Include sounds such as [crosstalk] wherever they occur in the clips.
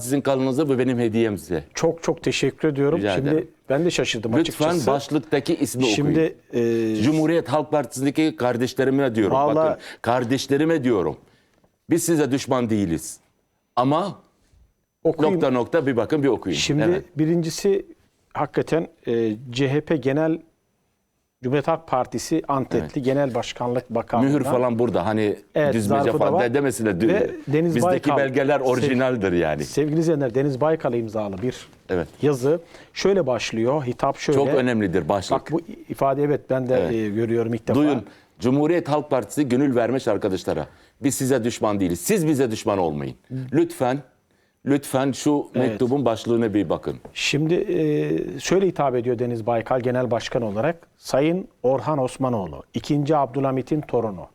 Sizin kanalınıza bu benim hediyem size. Çok çok teşekkür ediyorum. Rica Şimdi ederim. ben de şaşırdım Lütfen açıkçası. başlıktaki ismi okuyun. Şimdi e, Cumhuriyet Halk Partisi'ndeki kardeşlerime diyorum. Vallahi- Bakın kardeşlerime diyorum. Biz size düşman değiliz. Ama okuyayım. nokta nokta bir bakın bir okuyun. Şimdi Evet. birincisi hakikaten e, CHP Genel Cumhuriyet Halk Partisi Antepli Genel Başkanlık Bakanlığı. Mühür falan burada hani Evet, düzmece falan de demesinler. Ve Deniz Bizdeki Baykal- belgeler orijinaldir yani. Sevgili izleyenler Deniz Baykal imzalı bir Evet. yazı. Şöyle başlıyor. Hitap şöyle. Çok önemlidir başlık. Bak bu ifade evet ben de Evet. e, görüyorum ilk defa. Duyun. Cumhuriyet Halk Partisi gönül vermiş arkadaşlara. Biz size düşman değiliz. Siz bize düşman olmayın. Lütfen lütfen şu mektubun başlığına bir bakın. Şimdi e, şöyle hitap ediyor Deniz Baykal Genel Başkan olarak. Sayın Orhan Osmanoğlu, 2. Abdülhamit'in torunu.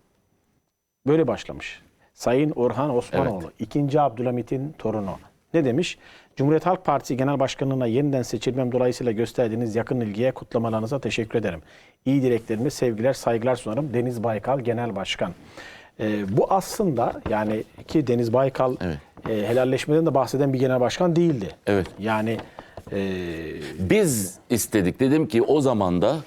Böyle başlamış. Sayın Orhan Osmanoğlu, 2. Abdülhamit'in torunu. Ne demiş? Cumhuriyet Halk Partisi Genel Başkanlığına yeniden seçilmem dolayısıyla gösterdiğiniz yakın ilgiye kutlamalarınıza teşekkür ederim. İyi dileklerimi, sevgiler, saygılar sunarım. Deniz Baykal Genel Başkan. E, bu aslında yani ki Deniz Baykal Evet. E, helalleşmeden de bahseden bir genel başkan değildi. Evet. Yani e, Biz istedik. Dedim ki o zaman da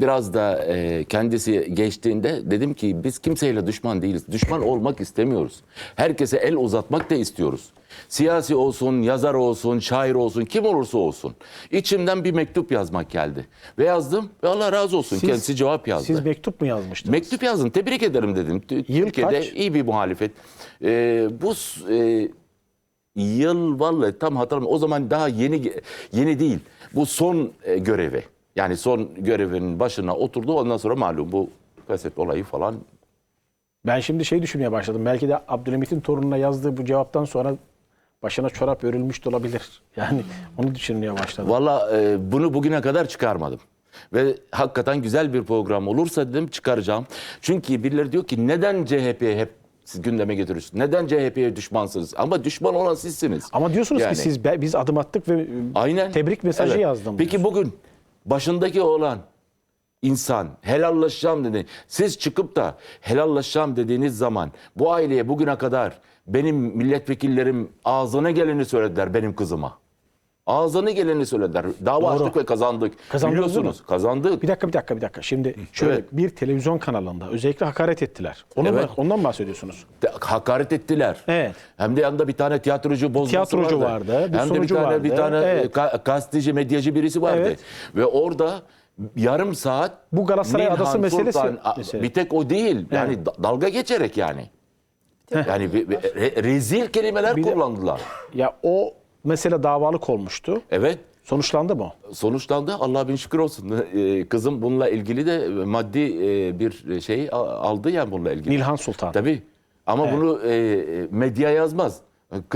biraz da e, kendisi geçtiğinde dedim ki biz kimseyle düşman değiliz. Düşman olmak istemiyoruz. Herkese el uzatmak da istiyoruz. Siyasi olsun, yazar olsun, şair olsun, kim olursa olsun. İçimden bir mektup yazmak geldi. Ve yazdım ve Allah razı olsun. Siz- Kendisi cevap yazdı. siz mektup mu yazmıştınız? Mektup yazdım. Tebrik ederim dedim. Yıl Türkiye'de kaç? iyi bir muhalefet. Ee, bu e, yıl vallahi tam hatırlamıyorum. O zaman daha yeni yeni değil. Bu son e, görevi. Yani son görevinin başına oturdu. Ondan sonra malum bu kaset olayı falan. Ben şimdi şey düşünmeye başladım. Belki de Abdülhamit'in torununa yazdığı bu cevaptan sonra başına çorap örülmüş de olabilir. [laughs] Yani onu düşünmeye başladım. Valla e, bunu bugüne kadar çıkarmadım. Ve hakikaten güzel bir program olursa dedim çıkaracağım. Çünkü birileri diyor ki neden CHP'ye hep siz gündeme getiriyorsunuz? Neden CHP'ye düşmansınız? Ama düşman olan sizsiniz. Ama diyorsunuz Yani- ki siz be- biz adım attık ve e, Aynen. tebrik mesajı Evet. yazdım. Peki bugün başındaki olan insan helallaşacağım dedi. Siz çıkıp da helallaşacağım dediğiniz zaman bu aileye bugüne kadar benim milletvekillerim ağzına geleni söylediler benim kızıma. Ağzına geleni söylediler. Dava Doğru. açtık ve kazandık. Kazandınız Biliyorsunuz kazandık. Bir dakika bir dakika bir dakika. Şimdi şöyle Evet. bir televizyon kanalında özellikle hakaret ettiler. Onu Evet. ondan bahsediyorsunuz? De- hakaret ettiler. Evet. Hem de yanında bir tane tiyatrocu bozması Tiyatrocu vardı. vardı, bir Hem de bir tane bir vardı. tane Evet. ka- gazeteci, medyacı birisi vardı. Evet. Ve orada yarım saat Bu Galatasaray Adası meselesi Sultan- mesela. bir tek o değil. Yani da- dalga geçerek yani. Yani bir- bir- re- rezil kelimeler Bir de- kullandılar. Ya o mesele davalık olmuştu. Evet. Sonuçlandı mı? Sonuçlandı. Allah bin şükür olsun. [laughs] Ee, Kızım bununla ilgili de maddi e, bir şey aldı yani bununla ilgili. Nilhan Sultan. Tabii. Ama bunu e, medya yazmaz.